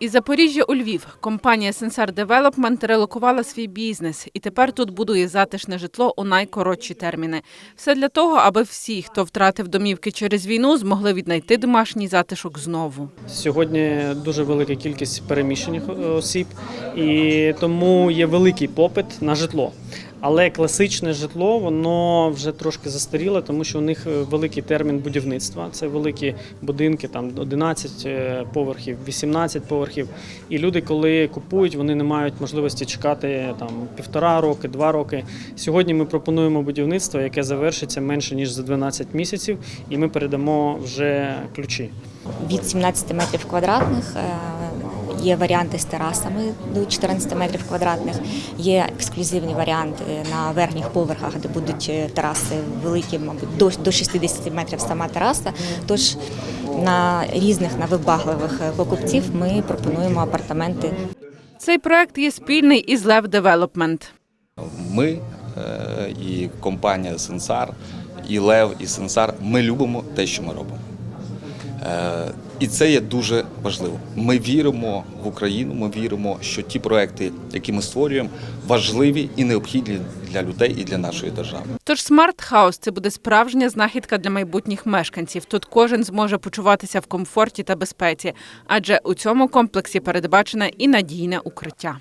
Із Запоріжжя у Львів компанія Sensar Development релокувала свій бізнес і тепер тут будує затишне житло у найкоротші терміни. Все для того, аби всі, хто втратив домівки через війну, змогли віднайти домашній затишок знову. Сьогодні дуже велика кількість переміщених е, осіб, і тому є великий попит на житло. Але класичне житло воно вже трошки застаріло, тому що у них е, великий термін будівництва. Це великі будинки, там 11 е, поверхів, 18 поверхів. І люди, коли купують, вони не мають можливості чекати там півтора роки, два роки. Сьогодні ми пропонуємо будівництво, яке завершиться менше ніж за 12 місяців, і ми передамо вже ключі. від 17 метрів квадратних. Є варіанти з терасами до 14 метрів квадратних. Є ексклюзивні варіанти на верхніх поверхах, де будуть е, тераси великі, мабуть, до, до 60 метрів сама тераса. Тож на різних на вибагливих е, покупців ми пропонуємо апартаменти Цей проект є спільний із Лев Development. Ми е, і компанія Сенсар, і Лев, і Сенсар. Ми любимо те, що ми робимо. І це є дуже важливо. Ми віримо в Україну. Ми віримо, що ті проекти, які ми створюємо, важливі і необхідні для людей і для нашої держави. Тож Смарт Хаус це буде справжня знахідка для майбутніх мешканців. Тут кожен зможе почуватися в комфорті та безпеці, адже у цьому комплексі передбачене і надійне укриття.